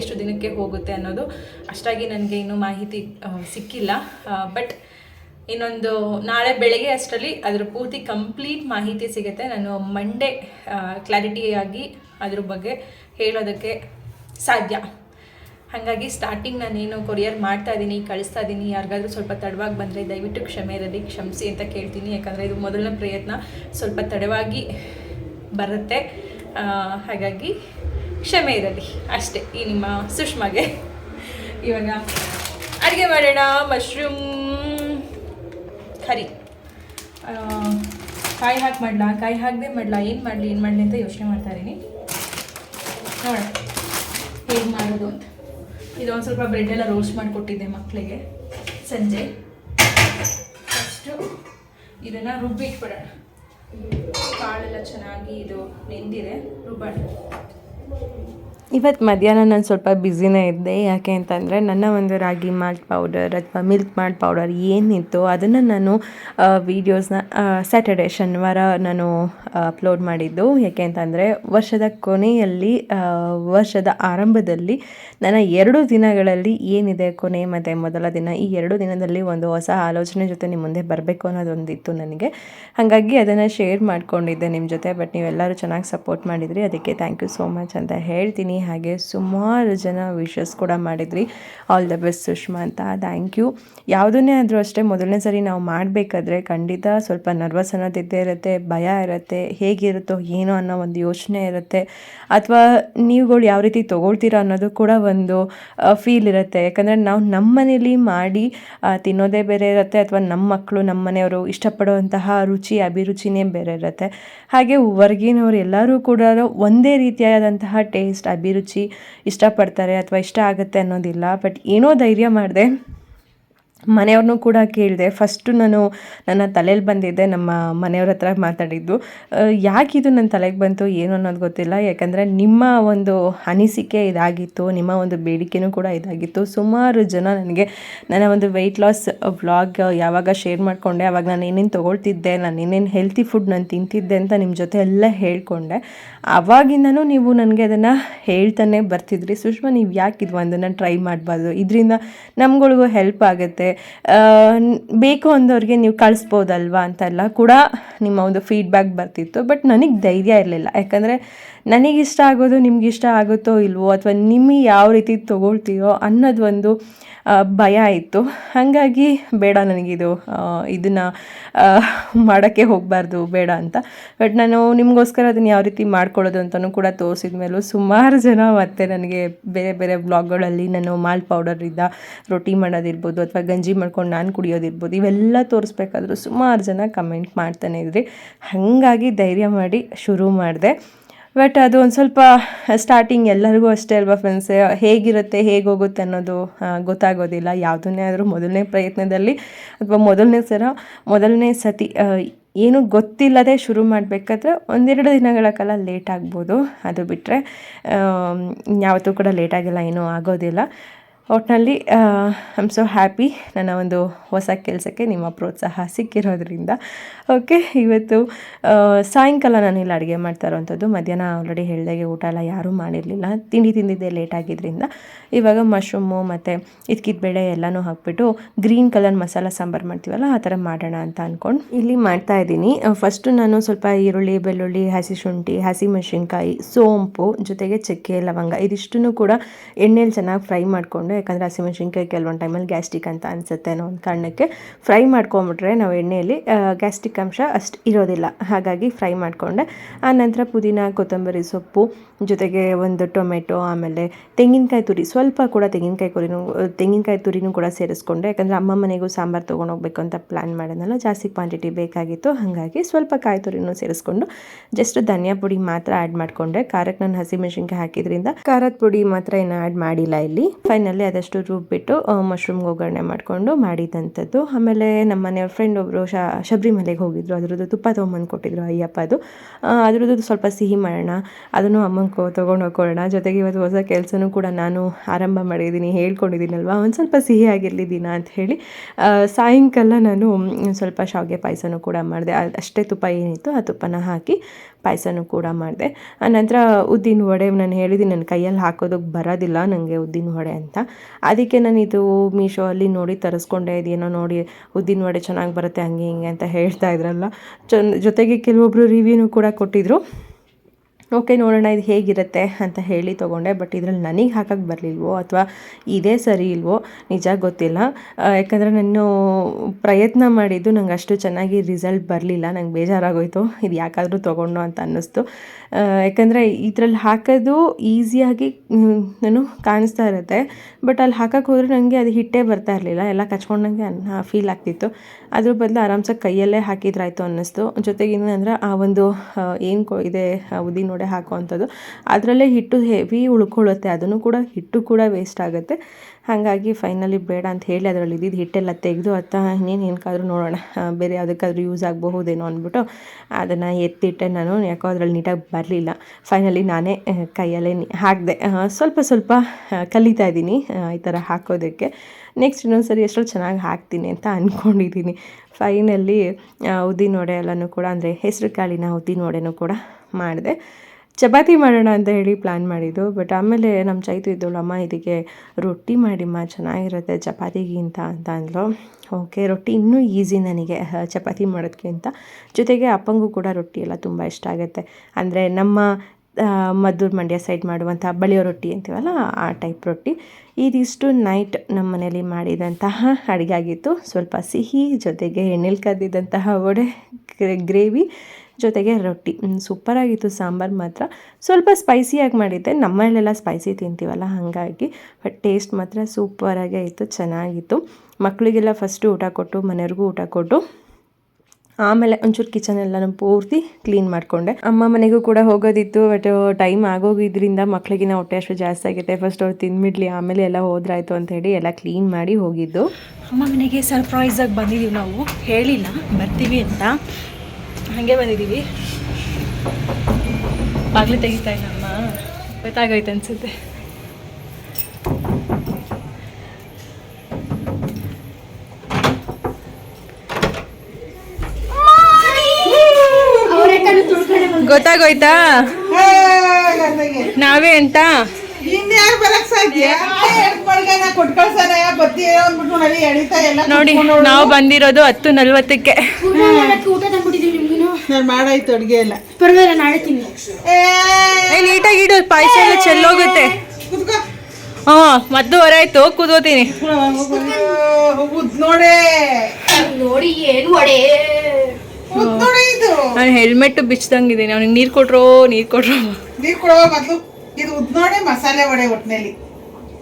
ಎಷ್ಟು ದಿನಕ್ಕೆ ಹೋಗುತ್ತೆ ಅನ್ನೋದು ಅಷ್ಟಾಗಿ ನನಗೆ ಇನ್ನೂ ಮಾಹಿತಿ ಸಿಕ್ಕಿಲ್ಲ. ಬಟ್ ಇನ್ನೊಂದು ನಾಳೆ ಬೆಳಗ್ಗೆ ಅಷ್ಟರಲ್ಲಿ ಅದ್ರ ಪೂರ್ತಿ ಕಂಪ್ಲೀಟ್ ಮಾಹಿತಿ ಸಿಗುತ್ತೆ. ನಾನು ಮಂಡೇ ಕ್ಲಾರಿಟಿಯಾಗಿ ಅದ್ರ ಬಗ್ಗೆ ಹೇಳೋದಕ್ಕೆ ಸಾಧ್ಯ. ಹಾಗಾಗಿ ಸ್ಟಾರ್ಟಿಂಗ್ ನಾನೇನು ಕೊರಿಯರ್ ಮಾಡ್ತಾ ಇದ್ದೀನಿ ಕಳಿಸ್ತಾ ಇದ್ದೀನಿ ಯಾರಿಗಾದ್ರೂ ಸ್ವಲ್ಪ ತಡವಾಗಿ ಬಂದರೆ ದಯವಿಟ್ಟು ಕ್ಷಮೆ ಇರಲಿ, ಕ್ಷಮಿಸಿ ಅಂತ ಕೇಳ್ತೀನಿ. ಯಾಕಂದರೆ ಇದು ಮೊದಲನೇ ಪ್ರಯತ್ನ, ಸ್ವಲ್ಪ ತಡವಾಗಿ ಬರುತ್ತೆ. ಹಾಗಾಗಿ ಕ್ಷಮೆ ಇರಲಿ ಅಷ್ಟೇ ಈ ನಿಮ್ಮ ಸುಷ್ಮಾಗೆ. ಇವಾಗ ಅಡುಗೆ ಮಾಡೋಣ ಮಶ್ರೂಮ್ ಕರಿ ಕಾಯಿ ಹಾಕಿ ಮಾಡಲಾ? ಕಾಯಿ ಹಾಕದೆ ಮಾಡಲಾ? ಏನು ಮಾಡಲಿ? ಏನು ಮಾಡಲಿ ಅಂತ ಯೋಚನೆ ಮಾಡ್ತಾ ಇದ್ದೀನಿ ನೋಡೋಣ. ಹೇಗೆ ಮಾಡೋದು ಅಂತ. ಇದು ಒಂದು ಸ್ವಲ್ಪ ಬ್ರೆಡ್ ಎಲ್ಲ ರೋಸ್ಟ್ ಮಾಡಿಕೊಟ್ಟಿದ್ದೆ ಮಕ್ಕಳಿಗೆ ಸಂಜೆ. ಫಸ್ಟು ಇದನ್ನು ರುಬ್ಬಿಟ್ಬಿಡೋಣ. ಕಾಳೆಲ್ಲ ಚೆನ್ನಾಗಿ ಇದು ನೆಂದಿದೆ, ರುಬ್ಬೋಣ. ಇವತ್ತು ಮಧ್ಯಾಹ್ನ ನಾನು ಸ್ವಲ್ಪ ಬ್ಯುಸಿನೇ ಇದ್ದೆ. ಯಾಕೆ ಅಂತಂದರೆ ನನ್ನ ಒಂದು ರಾಗಿ ಮಾಲ್ಟ್ ಪೌಡರ್ ಅಥವಾ ಮಿಲ್ಕ್ ಮಾಲ್ಟ್ ಪೌಡರ್ ಏನಿತ್ತು ಅದನ್ನು ನಾನು ವೀಡಿಯೋಸ್ನ ಸ್ಯಾಟರ್ಡೆ ಶನಿವಾರ ನಾನು ಅಪ್ಲೋಡ್ ಮಾಡಿದ್ದು. ಯಾಕೆ ಅಂತಂದರೆ ವರ್ಷದ ಕೊನೆಯಲ್ಲಿ ವರ್ಷದ ಆರಂಭದಲ್ಲಿ ನನ್ನ ಎರಡು ದಿನಗಳಲ್ಲಿ ಏನಿದೆ ಕೊನೆ ಮತ್ತು ಮೊದಲ ದಿನ, ಈ ಎರಡು ದಿನದಲ್ಲಿ ಒಂದು ಹೊಸ ಆಲೋಚನೆ ಜೊತೆ ನಿಮ್ಮ ಮುಂದೆ ಬರಬೇಕು ಅನ್ನೋದೊಂದಿತ್ತು ನನಗೆ. ಹಾಗಾಗಿ ಅದನ್ನು ಶೇರ್ ಮಾಡ್ಕೊಂಡಿದ್ದೆ ನಿಮ್ಮ ಜೊತೆ ಬಟ್ ನೀವೆಲ್ಲರೂ ಚೆನ್ನಾಗಿ ಸಪೋರ್ಟ್ ಮಾಡಿದ್ರಿ. ಅದಕ್ಕೆ ಥ್ಯಾಂಕ್ ಯು ಸೋ ಮಚ್ ಅಂತ ಹೇಳ್ತೀನಿ. ಹಾಗೆ ಸುಮಾರು ಜನ ವಿಶಸ್ ಕೂಡ ಮಾಡಿದ್ರಿ. ಆಲ್ ದ ಬೆಸ್ಟ್ ಸುಷ್ಮಾ ಅಂತ. ಥ್ಯಾಂಕ್ ಯು ಯಾವುದನ್ನೇ ಆದರೂ ಅಷ್ಟೇ ಮೊದಲನೇ ಸರಿ ನಾವು ಮಾಡಬೇಕಾದ್ರೆ ಖಂಡಿತ ಸ್ವಲ್ಪ ನರ್ವಸ್ ಅನ್ನೋದು ಇದ್ದೇ ಇರುತ್ತೆ, ಭಯ ಇರುತ್ತೆ, ಹೇಗಿರುತ್ತೋ ಏನೋ ಅನ್ನೋ ಒಂದು ಯೋಚನೆ ಇರುತ್ತೆ. ಅಥವಾ ನೀವುಗಳು ಯಾವ ರೀತಿ ತೊಗೊಳ್ತೀರಾ ಅನ್ನೋದು ಕೂಡ ಒಂದು ಫೀಲ್ ಇರುತ್ತೆ. ಯಾಕಂದರೆ ನಾವು ನಮ್ಮ ಮನೇಲಿ ಮಾಡಿ ತಿನ್ನೋದೇ ಬೇರೆ ಇರುತ್ತೆ ಅಥವಾ ನಮ್ಮ ಮಕ್ಕಳು ನಮ್ಮ ಮನೆಯವರು ಇಷ್ಟಪಡುವಂತಹ ರುಚಿ, ಅಭಿರುಚಿನೇ ಬೇರೆ ಇರುತ್ತೆ. ಹಾಗೆ ಹೊರಗಿನವರು ಎಲ್ಲರೂ ಕೂಡ ಒಂದೇ ರೀತಿಯಾದಂತಹ ಟೇಸ್ಟ್ ಅಭಿರುಚಿ ಇಷ್ಟಪಡ್ತಾರೆ ಅಥವಾ ಇಷ್ಟ ಆಗುತ್ತೆ ಅನ್ನೋದಿಲ್ಲ. ಬಟ್ ಏನೋ ಧೈರ್ಯ ಮಾಡಿದೆ. ಮನೆಯವ್ರನ್ನೂ ಕೂಡ ಕೇಳಿದೆ. ಫಸ್ಟು ನಾನು ನನ್ನ ತಲೆಯಲ್ಲಿ ಬಂದಿದ್ದೆ, ನಮ್ಮ ಮನೆಯವ್ರ ಹತ್ರ ಮಾತಾಡಿದ್ದು. ಯಾಕೆ ಇದು ನನ್ನ ತಲೆಗೆ ಬಂತು, ಏನು ಅನ್ನೋದು ಗೊತ್ತಿಲ್ಲ. ಯಾಕಂದರೆ ನಿಮ್ಮ ಒಂದು ಅನಿಸಿಕೆ ಇದಾಗಿತ್ತು, ನಿಮ್ಮ ಒಂದು ಬೇಡಿಕೆನೂ ಕೂಡ ಇದಾಗಿತ್ತು. ಸುಮಾರು ಜನ ನನಗೆ ನನ್ನ ಒಂದು ವೆಯ್ಟ್ ಲಾಸ್ ವ್ಲಾಗ್ ಯಾವಾಗ ಶೇರ್ ಮಾಡಿಕೊಂಡೆ, ಅವಾಗ ನಾನು ಏನೇನು ತೊಗೊಳ್ತಿದ್ದೆ, ನಾನು ಏನೇನು ಹೆಲ್ತಿ ಫುಡ್ ನಾನು ತಿಂತಿದ್ದೆ ಅಂತ ನಿಮ್ಮ ಜೊತೆ ಎಲ್ಲ ಹೇಳ್ಕೊಂಡೆ. ಅವಾಗಿಂದನೂ ನೀವು ನನಗೆ ಅದನ್ನು ಹೇಳ್ತಾನೆ ಬರ್ತಿದ್ರಿ. ಸುಷ್ಮಾ, ನೀವು ಯಾಕೆ ಇದು ಒಂದನ್ನು ಟ್ರೈ ಮಾಡಬಾರ್ದು? ಇದರಿಂದ ನಮ್ಗಳಿಗೂ ಹೆಲ್ಪ್ ಆಗುತ್ತೆ. ಬೇಕು ಅಂದವ್ರಿಗೆ ನೀವು ಕಳಿಸ್ಬೋದಲ್ವಾ ಅಂತೆಲ್ಲ ಕೂಡ ನಿಮ್ಮ ಒಂದು ಫೀಡ್ಬ್ಯಾಕ್ ಬರ್ತಿತ್ತು. ಬಟ್ ನನಗೆ ಧೈರ್ಯ ಇರಲಿಲ್ಲ. ಯಾಕಂದರೆ ನನಗಿಷ್ಟ ಆಗೋದು ನಿಮ್ಗೆ ಇಷ್ಟ ಆಗುತ್ತೋ ಇಲ್ವೋ ಅಥವಾ ನಿಮಗೆ ಯಾವ ರೀತಿ ತೊಗೊಳ್ತೀಯೋ ಅನ್ನೋದೊಂದು ಭಯ ಇತ್ತು. ಹಾಗಾಗಿ ಬೇಡ ನನಗಿದು ಇದನ್ನು ಮಾಡೋಕ್ಕೆ ಹೋಗಬಾರ್ದು, ಬೇಡ ಅಂತ. ಬಟ್ ನಾನು ನಿಮಗೋಸ್ಕರ ಅದನ್ನು ಯಾವ ರೀತಿ ಮಾಡ್ಕೊಳ್ಳೋದು ಅಂತಲೂ ಕೂಡ ತೋರಿಸಿದ ಮೇಲೂ ಸುಮಾರು ಜನ ಮತ್ತೆ ನನಗೆ ಬೇರೆ ಬೇರೆ ಬ್ಲಾಗ್ಗಳಲ್ಲಿ ನಾನು ಮಾಲ್ ಪೌಡರಿಂದ ರೊಟ್ಟಿ ಮಾಡೋದಿರ್ಬೋದು ಅಥವಾ ಗಂಜಿ ಮಾಡ್ಕೊಂಡು ನಾನು ಕುಡಿಯೋದಿರ್ಬೋದು ಇವೆಲ್ಲ ತೋರಿಸ್ಬೇಕಾದ್ರೂ ಸುಮಾರು ಜನ ಕಮೆಂಟ್ ಮಾಡ್ತಾನೆ ಇದ್ರಿ. ಹಾಗಾಗಿ ಧೈರ್ಯ ಮಾಡಿ ಶುರು ಮಾಡಿದೆ. ಬಟ್ ಅದು ಒಂದು ಸ್ವಲ್ಪ ಸ್ಟಾರ್ಟಿಂಗ್ ಎಲ್ಲರಿಗೂ ಅಷ್ಟೇ ಅಲ್ವಾ ಫ್ರೆಂಡ್ಸ್ ಹೇಗಿರುತ್ತೆ ಹೇಗೆ ಹೋಗುತ್ತೆ ಅನ್ನೋದು ಗೊತ್ತಾಗೋದಿಲ್ಲ. ಯಾವುದನ್ನೇ ಆದರೂ ಮೊದಲನೇ ಪ್ರಯತ್ನದಲ್ಲಿ ಅಥವಾ ಮೊದಲನೇ ಸರ, ಮೊದಲನೇ ಸತಿ ಏನು ಗೊತ್ತಿಲ್ಲದೆ ಶುರು ಮಾಡಬೇಕಾದ್ರೆ ಒಂದೆರಡು ದಿನಗಳ ಕಾಲ ಲೇಟ್ ಆಗ್ಬೋದು. ಅದು ಬಿಟ್ಟರೆ ಯಾವತ್ತೂ ಕೂಡ ಲೇಟಾಗಿಲ್ಲ ಏನೂ ಆಗೋದಿಲ್ಲ. ಒಟ್ಟಿನಲ್ಲಿ ಐ ಆಮ್ ಸೊ ಹ್ಯಾಪಿ ನನ್ನ ಒಂದು ಹೊಸ ಕೆಲಸಕ್ಕೆ ನಿಮ್ಮ ಪ್ರೋತ್ಸಾಹ ಸಿಕ್ಕಿರೋದ್ರಿಂದ. ಓಕೆ ಇವತ್ತು ಸಾಯಂಕಾಲ ನಾನು ಇಲ್ಲಿ ಅಡುಗೆ ಮಾಡ್ತಾ ಇರೋವಂಥದ್ದು. ಮಧ್ಯಾಹ್ನ ಆಲ್ರೆಡಿ ಹೇಳ್ದಾಗೆ ಊಟ ಎಲ್ಲ ಯಾರೂ ಮಾಡಿರಲಿಲ್ಲ. ತಿಂಡಿ ತಿಂದಿದ್ದೆ ಲೇಟ್ ಆಗಿದ್ದರಿಂದ ಇವಾಗ ಮಶ್ರೂಮು ಮತ್ತು ಇದ್ಕಿದ ಬೇಳೆ ಎಲ್ಲನೂ ಹಾಕ್ಬಿಟ್ಟು ಗ್ರೀನ್ ಕಲರ್ ಮಸಾಲ ಸಾಂಬಾರು ಮಾಡ್ತೀವಲ್ಲ, ಆ ಥರ ಮಾಡೋಣ ಅಂತ ಅಂದ್ಕೊಂಡು ಇಲ್ಲಿ ಮಾಡ್ತಾ ಇದ್ದೀನಿ. ಫಸ್ಟು ನಾನು ಸ್ವಲ್ಪ ಈರುಳ್ಳಿ, ಬೆಳ್ಳುಳ್ಳಿ, ಹಸಿ ಶುಂಠಿ, ಹಸಿ ಮೆಣಸಿನ್ಕಾಯಿ, ಸೋಂಪು, ಜೊತೆಗೆ ಚಕ್ಕೆ, ಲವಂಗ, ಇದಿಷ್ಟನ್ನು ಕೂಡ ಎಣ್ಣೆಲಿ ಚೆನ್ನಾಗಿ ಫ್ರೈ ಮಾಡಿಕೊಂಡು ಯಾಕಂದರೆ ಹಸಿಮೆಣಸಿನ್ಕಾಯಿ ಕೆಲವೊಂದು ಟೈಮಲ್ಲಿ ಗ್ಯಾಸ್ಟಿಕ್ ಅಂತ ಅನಿಸುತ್ತೆ ಅನ್ನೋ ಒಂದು ಕಾರಣಕ್ಕೆ ಫ್ರೈ ಮಾಡ್ಕೊಂಬಿಟ್ರೆ ನಾವು ಎಣ್ಣೆಯಲ್ಲಿ ಗ್ಯಾಸ್ಟಿಕ್ ಅಂಶ ಅಷ್ಟು ಇರೋದಿಲ್ಲ. ಹಾಗಾಗಿ ಫ್ರೈ ಮಾಡಿಕೊಂಡೆ. ನಂತರ ಪುದೀನ, ಕೊತ್ತಂಬರಿ ಸೊಪ್ಪು, ಜೊತೆಗೆ ಒಂದು ಟೊಮೆಟೊ, ಆಮೇಲೆ ತೆಂಗಿನಕಾಯಿ ತುರಿ. ಸ್ವಲ್ಪ ಕೂಡ ತೆಂಗಿನಕಾಯಿ ಕುರಿನೂ ತೆಂಗಿನಕಾಯಿ ತುರಿನೂ ಕೂಡ ಸೇರಿಸ್ಕೊಂಡೆ. ಯಾಕಂದರೆ ಅಮ್ಮ ಮನೆಗೂ ಸಾಂಬಾರು ತೊಗೊಂಡು ಹೋಗ್ಬೇಕು ಅಂತ ಪ್ಲ್ಯಾನ್ ಮಾಡಿದ್ನಲ್ಲ, ಜಾಸ್ತಿ ಕ್ವಾಂಟಿಟಿ ಬೇಕಾಗಿತ್ತು. ಹಾಗಾಗಿ ಸ್ವಲ್ಪ ಕಾಯಿ ತುರಿನೂ ಸೇರಿಸ್ಕೊಂಡು ಜಸ್ಟ್ ಧನಿಯಾ ಪುಡಿ ಮಾತ್ರ ಆ್ಯಡ್ ಮಾಡಿಕೊಂಡೆ. ಖಾರಕ್ಕೆ ನಾನು ಹಸಿಮೆಣಸಿನ್ಕಾಯಿ ಹಾಕಿದ್ರಿಂದ ಖಾರದ ಪುಡಿ ಮಾತ್ರ ಏನು ಆ್ಯಡ್ ಮಾಡಿಲ್ಲ ಇಲ್ಲಿ. ಫೈನಲಿ ಆದಷ್ಟು ರುಬ್ಬಿಟ್ಟು ಮಶ್ರೂಮ್ಗೆ ಒಗ್ಗರಣೆ ಮಾಡಿಕೊಂಡು ಮಾಡಿದಂಥದ್ದು. ಆಮೇಲೆ ನಮ್ಮ ಮನೆಯವ್ರ ಫ್ರೆಂಡ್ ಒಬ್ಬರು ಶಬರಿಮಲೆಗೆ ಹೋಗಿದ್ರು. ಅದರದ್ದು ತುಪ್ಪ ತೊಗೊಂಬಂದು ಕೊಟ್ಟಿದ್ರು ಅಯ್ಯಪ್ಪ ಅದು. ಅದರದ್ದು ಸ್ವಲ್ಪ ಸಿಹಿ ಮಾಡೋಣ. ಅದನ್ನು ಅಮ್ಮಂಗೆ ತೊಗೊಂಡು ಹೋಗೋಣ ಜೊತೆಗೆ ಇವತ್ತು ಹೊಸ ಕೆಲಸನೂ ಕೂಡ ನಾನು ಆರಂಭ ಮಾಡಿದ್ದೀನಿ, ಹೇಳ್ಕೊಂಡಿದ್ದೀನಲ್ವಾ? ಒಂದು ಸ್ವಲ್ಪ ಸಿಹಿ ಆಗಿರಲಿ ದಿನ ಅಂತ ಹೇಳಿ ಸಾಯಂಕಾಲ ನಾನು ಸ್ವಲ್ಪ ಶಾವಿಗೆ ಪಾಯಸನೂ ಕೂಡ ಮಾಡಿದೆ. ಅಷ್ಟೇ ತುಪ್ಪ ಏನಿತ್ತು ಆ ತುಪ್ಪನ ಹಾಕಿ ಪಾಯಸನೂ ಕೂಡ ಮಾಡಿದೆ. ಆನಂತರ ಉದ್ದಿನ ವಡೆ ನಾನು ಹೇಳಿದ್ದೀನಿ ನನ್ನ ಕೈಯಲ್ಲಿ ಹಾಕೋದಕ್ಕೆ ಬರೋದಿಲ್ಲ ನನಗೆ ಉದ್ದಿನ ವಡೆ ಅಂತ. ಅದಕ್ಕೆ ನಾನು ಇದು ಮೀಶೋ ಅಲ್ಲಿ ನೋಡಿ ತರಿಸ್ಕೊಂಡೆ, ಇದೇನೋ ನೋಡಿ ಉದ್ದಿನ ವಡೆ ಚೆನ್ನಾಗಿ ಬರುತ್ತೆ, ಹಂಗೆ ಹಿಂಗೆ ಅಂತ ಹೇಳ್ತಾ ಇದ್ರಲ್ಲ. ಜೊತೆಗೆ ಕೆಲವೊಬ್ಬರು ರಿವ್ಯೂನೂ ಕೂಡ ಕೊಟ್ಟಿದ್ರು. ಓಕೆ ನೋಡೋಣ ಇದು ಹೇಗಿರುತ್ತೆ ಅಂತ ಹೇಳಿ ತೊಗೊಂಡೆ, ಬಟ್ ಇದ್ರಲ್ಲಿ ನನಗೆ ಹಾಕಕ್ಕೆ ಬರಲಿಲ್ವೋ ಅಥವಾ ಇದೇ ಸರಿ ಇಲ್ವೋ ನಿಜ ಗೊತ್ತಿಲ್ಲ. ಯಾಕಂದರೆ ನಾನು ಪ್ರಯತ್ನ ಮಾಡಿದ್ದು ನಂಗೆ ಅಷ್ಟು ಚೆನ್ನಾಗಿ ರಿಸಲ್ಟ್ ಬರಲಿಲ್ಲ, ನಂಗೆ ಬೇಜಾರಾಗೋಯಿತು ಇದು ಯಾಕಾದರೂ ತೊಗೊಂಡು ಅಂತ ಅನ್ನಿಸ್ತು. ಯಾಕಂದರೆ ಇದ್ರಲ್ಲಿ ಹಾಕೋದು ಈಸಿಯಾಗಿ ನಾನು ಕಾಣಿಸ್ತಾ ಇರುತ್ತೆ. ಬಟ್ ಅಲ್ಲಿ ಹಾಕಕ್ಕೆ ಹೋದರೆ ನನಗೆ ಅದು ಹಿಟ್ಟೇ ಬರ್ತಾ ಇರಲಿಲ್ಲ. ಎಲ್ಲ ಕಚ್ಕೊಂಡಂಗೆ ಅನ್ನ ಫೀಲ್ ಆಗ್ತಿತ್ತು. ಅದ್ರ ಬದಲು ಆರಾಮ್ಸಾಗಿ ಕೈಯಲ್ಲೇ ಹಾಕಿದ್ರಾಯ್ತು ಅನ್ನಿಸ್ತು. ಜೊತೆಗೆ ಏನಂದ್ರೆ ಆ ಒಂದು ಏನು ಕೊ, ಇದೆ ಉದ್ದಿನ ವಡೆ ಹಾಕುವಂಥದ್ದು, ಅದರಲ್ಲೇ ಹಿಟ್ಟು ಹೆವಿ ಉಳ್ಕೊಳ್ಳುತ್ತೆ. ಅದನ್ನು ಕೂಡ ಹಿಟ್ಟು ಕೂಡ ವೇಸ್ಟ್ ಆಗುತ್ತೆ. ಹಾಗಾಗಿ ಫೈನಲಿ ಬೇಡ ಅಂತ ಹೇಳಿ ಅದರಲ್ಲಿ ಇದ್ದಿದ್ದು ಹಿಟ್ಟೆಲ್ಲ ತೆಗೆದು ಅತ್ತ, ಇನ್ನೇನು ಏನಕ್ಕಾದ್ರೂ ನೋಡೋಣ ಬೇರೆ ಯಾವುದಕ್ಕಾದ್ರೂ ಯೂಸ್ ಆಗಬಹುದೇನೋ ಅಂದ್ಬಿಟ್ಟು ಅದನ್ನು ಎತ್ತಿಟ್ಟೆ ನಾನು, ಯಾಕೋ ಅದರಲ್ಲಿ ನೀಟಾಗಿ ಬರಲಿಲ್ಲ. ಫೈನಲಿ ನಾನೇ ಕೈಯಲ್ಲೇ ಹಾಕಿದೆ. ಸ್ವಲ್ಪ ಸ್ವಲ್ಪ ಕಲಿತಾ ಇದ್ದೀನಿ ಈ ಥರ ಹಾಕೋದಕ್ಕೆ. ನೆಕ್ಸ್ಟ್ ಇನ್ನೊಂದು ಸರಿ ಚೆನ್ನಾಗಿ ಹಾಕ್ತೀನಿ ಅಂತ ಅಂದ್ಕೊಂಡಿದ್ದೀನಿ ಫೈನಲಿ ಉದ್ದಿನ ವಡೆ ಎಲ್ಲನೂ ಕೂಡ, ಅಂದರೆ ಹೆಸರು ಕಾಳಿನ ಉದ್ದಿನ ವಡೆನೂ ಕೂಡ ಮಾಡಿದೆ. ಚಪಾತಿ ಮಾಡೋಣ ಅಂತ ಹೇಳಿ ಪ್ಲ್ಯಾನ್ ಮಾಡಿದ್ದು. ಬಟ್ ಆಮೇಲೆ ನಮ್ಮ ಚೈತು ಇದ್ದಳು, ಅಮ್ಮ, ಇದಕ್ಕೆ ರೊಟ್ಟಿ ಮಾಡಿಮ್ಮ, ಚೆನ್ನಾಗಿರುತ್ತೆ ಚಪಾತಿಗಿಂತ ಅಂತ ಅಂದ್ಲು. ಓಕೆ ರೊಟ್ಟಿ ಇನ್ನೂ ಈಸಿ ನನಗೆ ಚಪಾತಿ ಮಾಡೋದಕ್ಕಿಂತ ಜೊತೆಗೆ ಅಪ್ಪಂಗೂ ಕೂಡ ರೊಟ್ಟಿ ಎಲ್ಲ ತುಂಬ ಇಷ್ಟ ಆಗುತ್ತೆ. ಅಂದರೆ ನಮ್ಮ ಮದ್ದೂರ್ ಮಂಡ್ಯ ಸೈಡ್ ಮಾಡುವಂಥ ಬಳಿಯೋ ರೊಟ್ಟಿ ಅಂತೀವಲ್ಲ, ಆ ಟೈಪ್ ರೊಟ್ಟಿ. ಇದಿಷ್ಟು ನೈಟ್ ನಮ್ಮ ಮನೇಲಿ ಮಾಡಿದಂತಹ ಅಡುಗೆ ಆಗಿತ್ತು. ಸ್ವಲ್ಪ ಸಿಹಿ, ಜೊತೆಗೆ ಎಣ್ಣೆಲಿ ಕದ್ದಿದ್ದಂತಹ ವಡೆ ಗ್ರೇವಿ. ಜೊತೆಗೆ ರೊಟ್ಟಿ. ಸೂಪರಾಗಿತ್ತು ಸಾಂಬಾರು ಮಾತ್ರ. ಸ್ವಲ್ಪ ಸ್ಪೈಸಿಯಾಗಿ ಮಾಡಿದ್ದೆ. ನಮ್ಮಲ್ಲೆಲ್ಲ ಸ್ಪೈಸಿ ತಿಂತೀವಲ್ಲ, ಹಾಗಾಗಿ. ಬಟ್ ಟೇಸ್ಟ್ ಮಾತ್ರ ಸೂಪರಾಗೇ ಇತ್ತು, ಚೆನ್ನಾಗಿತ್ತು. ಮಕ್ಕಳಿಗೆಲ್ಲ ಫಸ್ಟು ಊಟ ಕೊಟ್ಟು, ಮನೆಯವ್ರಿಗೂ ಊಟ ಕೊಟ್ಟು, ಆಮೇಲೆ ಒಂಚೂರು ಕಿಚನ್ ಎಲ್ಲನೂ ಪೂರ್ತಿ ಕ್ಲೀನ್ ಮಾಡಿಕೊಂಡೆ. ಅಮ್ಮ ಮನೆಗೂ ಕೂಡ ಹೋಗೋದಿತ್ತು ಬಟ್ ಟೈಮ್ ಆಗೋಗಿದ್ರಿಂದ ಮಕ್ಕಳಿಗಿನ ಹೊಟ್ಟೆ ಅಷ್ಟು ಜಾಸ್ತಿ ಆಗುತ್ತೆ. ಫಸ್ಟ್ ಅವ್ರು ತಿಂದ್ಬಿಡ್ಲಿ, ಆಮೇಲೆ ಎಲ್ಲ ಹೋದ್ರಾಯ್ತು ಅಂತ ಹೇಳಿ ಎಲ್ಲ ಕ್ಲೀನ್ ಮಾಡಿ ಹೋಗಿದ್ದು. ಅಮ್ಮ ಮನೆಗೆ ಸರ್ಪ್ರೈಸಾಗಿ ಬಂದಿದ್ದೀವಿ ನಾವು. ಹೇಳಿಲ್ಲ, ಬರ್ತೀವಿ ಅಂತ. ಹಾಗೆ ಬಂದಿದ್ದೀವಿ. ಬಾಗಿಲು ತೆಗಿತಾ ಇಲ್ಲಮ್ಮ ಗೊತ್ತಾಗೋಯ್ತು ಅನ್ಸುತ್ತೆ. ಗೊತ್ತಾಗೋಯ್ತಾ? ನಾವೇ ಅಂತ? ನೋಡಿ ನಾವು ಬಂದಿರೋದು ಹತ್ತು ನಲ್ವತ್ತಕ್ಕೆ. ನಾನು ಮಾಡಾಯ್ತು ಅಡುಗೆ ಎಲ್ಲ. ಪರವಾಗಿಲ್ಲ ನಾಳೆ ತಿನ್ನಿ. ಏ ನೀಟಾಗಿ ಇಡು ಪಾಯಸ ಎಲ್ಲ ಚೆಲ್ಲೋಗುತ್ತೆ. ಕುತ್ಕೋ. ಹಾ ಮದ್ದು ಹೊರಾಯ್ತು ಕುದೋತೀನಿ ಉದ್ ನೋಡೆ. ನೋಡಿ ಏನು ಒಡೆ ಉದ್ ನೋಡೆ ಇದು. ನಾನು ಹೆಲ್ಮೆಟ್ ಬಿಚ್ದಂಗಿದ್ದೀನಿ ಅವ್ನಿಗೆ ನೀರು ಕೊಟ್ರೋ ನೀರು ಕೊಟ್ರೋ. ನೀರು ಕೊಡೋ ಮೊದಲು ಇದು ಉದ್ ನೋಡೆ ಮಸಾಲೆ ವಡೆ ಒಟ್ನಲ್ಲಿ.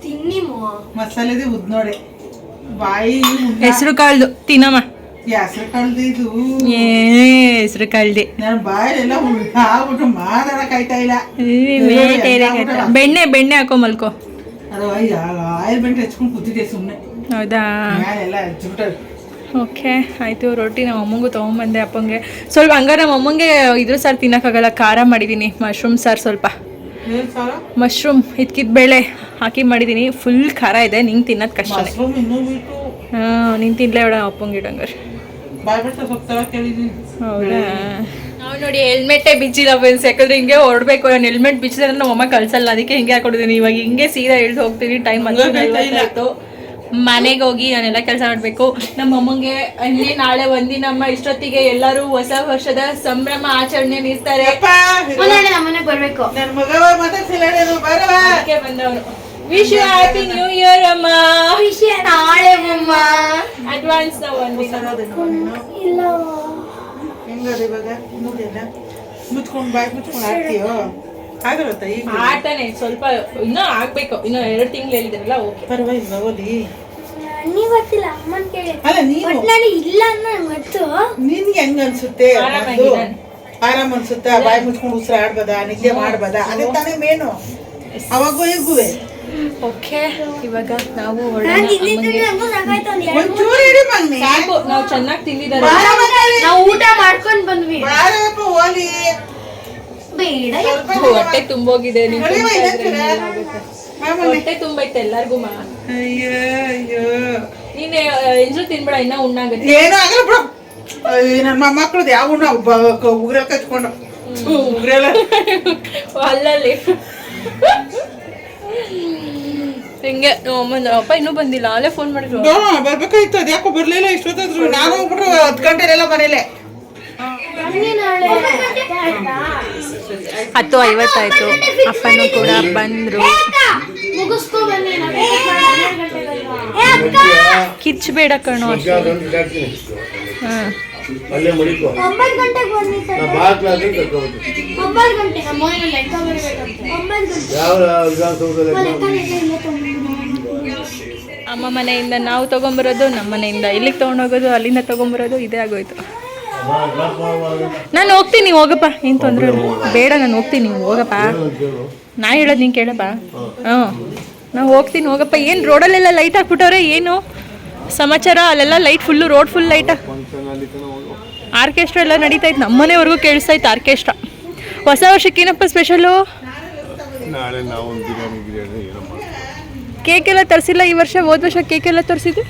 ತಿನ್ನಿ ಮೋ. ಮಸಾಲೆದು ಉದ್ ನೋಡೆ ಬಾಯಿ ಹೆಸರು ಕಾಳ್ದು ತಿನ್ನಮ್ಮ. ಹೆಸರು ಕಳ್ದು ಇದು. ಏ ಹೆಸರು ಕಾಳ್ದೆ. ನನ್ನ ಬಾಯಲ್ಲೆಲ್ಲ ಆಗ್ಬಿಟ್ಟು ಮಾತಾಡಕ್ ಆಯ್ತಾ ಇಲ್ಲ. ಬೆಣ್ಣೆ ಬೆಣ್ಣೆ ಹಾಕೋ ಮಲ್ಕೋ. ಅದು ಆಯಿಲ್ ಬೆಂಟ್ ಹಚ್ಕೊಂಡು ಕೂತಿದ್ದೆ ಸುಮ್ಮನೆ ಹೌದಾ? ಓಕೆ ಆಯಿತು ರೊಟ್ಟಿ ನಮ್ಮ ಅಮ್ಮಂಗೂ ತೊಗೊಂಬಂದೆ ಅಪ್ಪಂಗೆ. ಸ್ವಲ್ಪ ಹಂಗಾರೆ ನಮ್ಮ ಅಮ್ಮಂಗೆ ಇದ್ರ ಸಾರು ತಿನ್ನೋಕ್ಕಾಗಲ್ಲ ಖಾರ ಮಾಡಿದ್ದೀನಿ ಮಶ್ರೂಮ್ ಸಾರು ಸ್ವಲ್ಪ. ಮಶ್ರೂಮ್ ಇದ್ಕಿದ ಬೇಳೆ ಹಾಕಿ ಮಾಡಿದ್ದೀನಿ ಫುಲ್ ಖಾರ ಇದೆ ನಿಂಗೆ ತಿನ್ನೋದು ಕಷ್ಟ ಹಾಂ ನೀನು ತಿನ್ಲೇ ಬೇಡ ಅಪ್ಪಂಗೆ ಇಡಂಗಾರೆ. ಹೌದಾ? ನಾವು ನೋಡಿ ಹೆಲ್ಮೆಟೇ ಬಿಚ್ಚಿಲ್ಲ ಫ್ರೆಂಡ್ಸ್ ಯಾಕಂದ್ರೆ ಹಿಂಗೆ ಹೊರಡ್ಬೇಕು ನಾನು ಹೆಲ್ಮೆಟ್ ಬಿಚ್ಚಿದ್ರೆ ನಮ್ಮ ಅಮ್ಮ ಕಳ್ಸಲ್ಲ. ಅದಕ್ಕೆ ಹಿಂಗೆ ಹಾಕೊಂಡಿದ್ದೀನಿ ಇವಾಗ ಹಿಂಗೆ ಸೀದಾ ಇಳ್ದು ಹೋಗ್ತೀನಿ. ಟೈಮ್ ಆಯ್ತು. ಮನೆಗೆ ಹೋಗಿ ನಾನೆಲ್ಲ ಕೆಲಸ ಮಾಡಬೇಕು. ನಮ್ಮ ಅಮ್ಮಂಗೆ ಅಲ್ಲಿ ನಾಳೆ ಒಂದಿನಮ್ಮ ಇಷ್ಟೊತ್ತಿಗೆ ಎಲ್ಲರೂ ಹೊಸ ವರ್ಷದ ಸಂಭ್ರಮ ಆಚರಣೆ ಅದಕ್ಕೆ ಬಂದವನು. Wish you happy new year ಅಮ್ಮ. ವಿಷಯ ನಾಳೆ ಅಮ್ಮ. ಅಡ್ವಾನ್ಸ್ನ ಒಂದಿನ ಇಲ್ಲ ಹೆಂಗದ ಇವಾಗ? ಮುಗಿದ ಮುಚ್ಕೊಂಡು ಬಾಯ್ ಮುಚ್ಕೊಂಡು ಹಾಕ್ತೀಯೋ? ಆಗಲ್ಲ ಈಗ? ಆಡ್ತಾನೆ ಸ್ವಲ್ಪ ಇನ್ನೂ ಆಗ್ಬೇಕು. ಇನ್ನು ಎರಡು ತಿಂಗಳು ಹೇಳಿದ್ರಲ್ಲ ಓಕೆ. ಪರವಾಗಿಲ್ಲ ಓದಿ. ನೀವ್ ಗೊತ್ತಿಲ್ಲ ಅಮ್ಮನ್ ಕೇಳಿ. ಅಲ್ಲ ನೀನು. ಇಲ್ಲ ಅನ್ನೋ ಗೊತ್ತು. ನಿನ್ಗೆ ಹೆಂಗ್ ಅನ್ಸುತ್ತೆ. ಆರಾಮ್ ಅನ್ಸುತ್ತಾ? ಬಾಯ್ ಮುಚ್ಕೊಂಡು ಉಸಿರು ಆಡ್ಬೋದಾ ನಿದ್ದೆ ಮಾಡ್ಬೋದಾ? ಅದೇ ತಾನೇ ಮೇನು ಅವಾಗೂ ಈಗುವೆ ಓಕೆ ಇವಾಗ ನಾವು ಸಾಕು ನಾವು ಚೆನ್ನಾಗಿ ತಿಂದಿದ್ದಾರೆ. ನಾವು ಊಟ ಮಾಡ್ಕೊಂಡ್ ಬಂದ್ವಿ. ಬೇಡ ಹೊಟ್ಟೆ ತುಂಬೋಗಿದೆ. ಹೊಟ್ಟೆ ತುಂಬೈತೆ ಎಲ್ಲಾರ್ಗು ಮಾ. ಅಯ್ಯೋ ಅಯ್ಯೋ. ನೀನ್ ಎಂಜು ತಿನ್ಬೇಡ ಇನ್ನ ಉಣ್ಣಾಗುತ್ತೆ. ಏನೂ ಆಗಲ್ಲ ಬಿಡು. ಅಯ್ಯ, ನನ್ನ ಮೊಮ್ಮಕ್ಳದ್ದು ಯಾವ ನಾವು ಉಗ್ರೆಲ್ಲ ಕಚ್ಕೊಂಡು. ಉಗ್ರೆಲ್ಲ. [LAUGHS] ಅಲ್ಲಲ್ಲಿ. ಹಿಂಗೆ ಅಮ್ಮನ ಅಪ್ಪ ಇನ್ನೂ ಬಂದಿಲ್ಲ. ಅಲ್ಲೇ ಫೋನ್ ಮಾಡಿದ್ರು. ಬರ್ಬೇಕಾಯ್ತು ಅದ್ಯಾಕೋ ಬರ್ಲಿಲ್ಲ ಇಷ್ಟೊತ್ತಾದ್ರು. ನಾನು ಹೋಗ್ಬಿಟ್ರು ಹತ್ತು ಗಂಟೆಲೆಲ್ಲ ಮನೇಲೆ? ಹತ್ತು ಐವತ್ತಾಯ್ತು ಅಪ್ಪನೂ ಕೂಡ ಬಂದ್ರು. ಕಿಚ್ಚ ಬೇಡ ನಾವ್ ಟಿಕೆಟ್ ಮಾಡಿ ಏ ಅಕ್ಕ! ಕಿಚ್ಬೇಡ ಕಣೋ ಅಷ್ಟೇ. ಹಾ. ಅಲ್ಲೇ ಮಡಿಕೋ. ಒಂಬತ್ತು ಗಂಟೆಗೆ ಬನ್ನಿ ಸರ್. ನಾ ಬಾಕ್ಲಾದ್ರೆ ಕರ್ಕೊಂಡು ಒಂಬತ್ತು ಗಂಟೆ. ನಮ್ಮ ಮನೇಲಿ ಲೆಕ್ಕ ಬರಬೇಕಂತೆ. ಒಂಬತ್ತು ಗಂಟೆ. ಯಾವ ವಿಧಾನಸೌಧದಲ್ಲಿ ಆ ಲೆಕ್ಕ ನಿಜ ಇಲ್ಲೇ ತಗೊಂಡ್ಬಂದು. ಅಮ್ಮ ಮನೆಯಿಂದ ನಾವು ತಗೊಂಬರೋದು ನಮ್ಮ ಮನೆಯಿಂದ ಇಲ್ಲಿಗೆ ತೊಗೊಂಡೋಗೋದು ಅಲ್ಲಿಂದ ತಗೊಂಬರೋದು ಇದೇ ಆಗೋಯ್ತು. ನಾನು ಹೋಗ್ತೀನಿ ಹೋಗಪ್ಪ. ಏನು ತೊಂದರೆ ಬೇಡ ನಾನು ಹೋಗ್ತೀನಿ. ನೀವು ಹೋಗಪ್ಪ. ನಾ ಹೇಳೋದು ನೀನು ಕೇಳಪ್ಪ. ಹಾಂ ನಾವು ಹೋಗ್ತೀನಿ ಹೋಗಪ್ಪ. ಏನು ರೋಡಲ್ಲೆಲ್ಲ ಲೈಟ್ ಹಾಕ್ಬಿಟ್ಟವ್ರೆ ಏನು? ಸಮಾಚಾರ ಅಲ್ಲೆಲ್ಲ light full road full light orchestra ಎಲ್ಲ ನಡೀತಾ ಇತ್ತು. ನಮ್ಮನೆವರೆಗೂ ಕೇಳಿಸ್ತಾ ಇತ್ತು ಆರ್ಕೆಸ್ಟ್ರಾ. ಹೊಸ ವರ್ಷಕ್ಕೆ ಏನಪ್ಪ ಸ್ಪೆಷಲು ನಾಳೆ ನಾವು ಒಂದು ಬಿರಿಯಾನಿ ಗಿರಿಯಾನಿ ಏನೋ ಮಾಡ್ತೀವಿ. ಕೇಕ್ ಎಲ್ಲ ತರಿಸಿಲ್ಲ ಈ ವರ್ಷ? ಹೋದ ವರ್ಷ ಕೇಕ್ ಎಲ್ಲ ತರಿಸಿದ್ವಿ?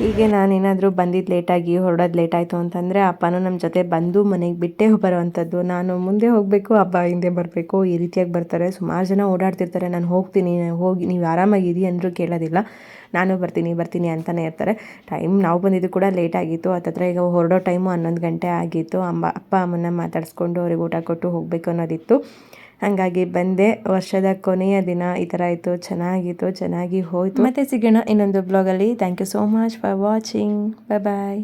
ಹೀಗೆ ನಾನೇನಾದರೂ ಬಂದಿದ್ದು ಲೇಟಾಗಿ, ಹೊರಡೋದು ಲೇಟಾಯಿತು ಅಂತಂದರೆ ಅಪ್ಪನೂ ನಮ್ಮ ಜೊತೆ ಬಂದು ಮನೆಗೆ ಬಿಟ್ಟೇ ಬರುವಂಥದ್ದು. ನಾನು ಮುಂದೆ ಹೋಗಬೇಕು ಹಬ್ಬ ಹಿಂದೆ ಬರಬೇಕು, ಈ ರೀತಿಯಾಗಿ ಬರ್ತಾರೆ. ಸುಮಾರು ಜನ ಓಡಾಡ್ತಿರ್ತಾರೆ. ನಾನು ಹೋಗ್ತೀನಿ, ಹೋಗಿ, ನೀವು ಆರಾಮಾಗಿರಿ ಅಂದರೂ ಕೇಳೋದಿಲ್ಲ. ನಾನು ಬರ್ತೀನಿ ಬರ್ತೀನಿ ಅಂತಲೇ ಇರ್ತಾರೆ. ಟೈಮ್ ನಾವು ಬಂದಿದ್ದು ಕೂಡ ಲೇಟ್ ಆಗಿತ್ತು ಹತ್ತತ್ರ ಈಗ ಹೊರಡೋ ಟೈಮು ಹನ್ನೊಂದು ಗಂಟೆ ಆಗಿತ್ತು. ಅಮ್ಮ ಅಪ್ಪ ಅಮ್ಮನ ಮಾತಾಡಿಸ್ಕೊಂಡು ಅವ್ರಿಗೆ ಊಟ ಕೊಟ್ಟು ಹೋಗಬೇಕು ಅನ್ನೋದಿತ್ತು. ಹಾಗಾಗಿ ಬಂದೆ. ವರ್ಷದ ಕೊನೆಯ ದಿನ ಈ ಥರ ಆಯಿತು. ಚೆನ್ನಾಗಿತ್ತು, ಚೆನ್ನಾಗಿ ಹೋಯಿತು. ಮತ್ತೆ ಸಿಗೋಣ ಇನ್ನೊಂದು ಬ್ಲಾಗಲ್ಲಿ thank you so much for watching bye bye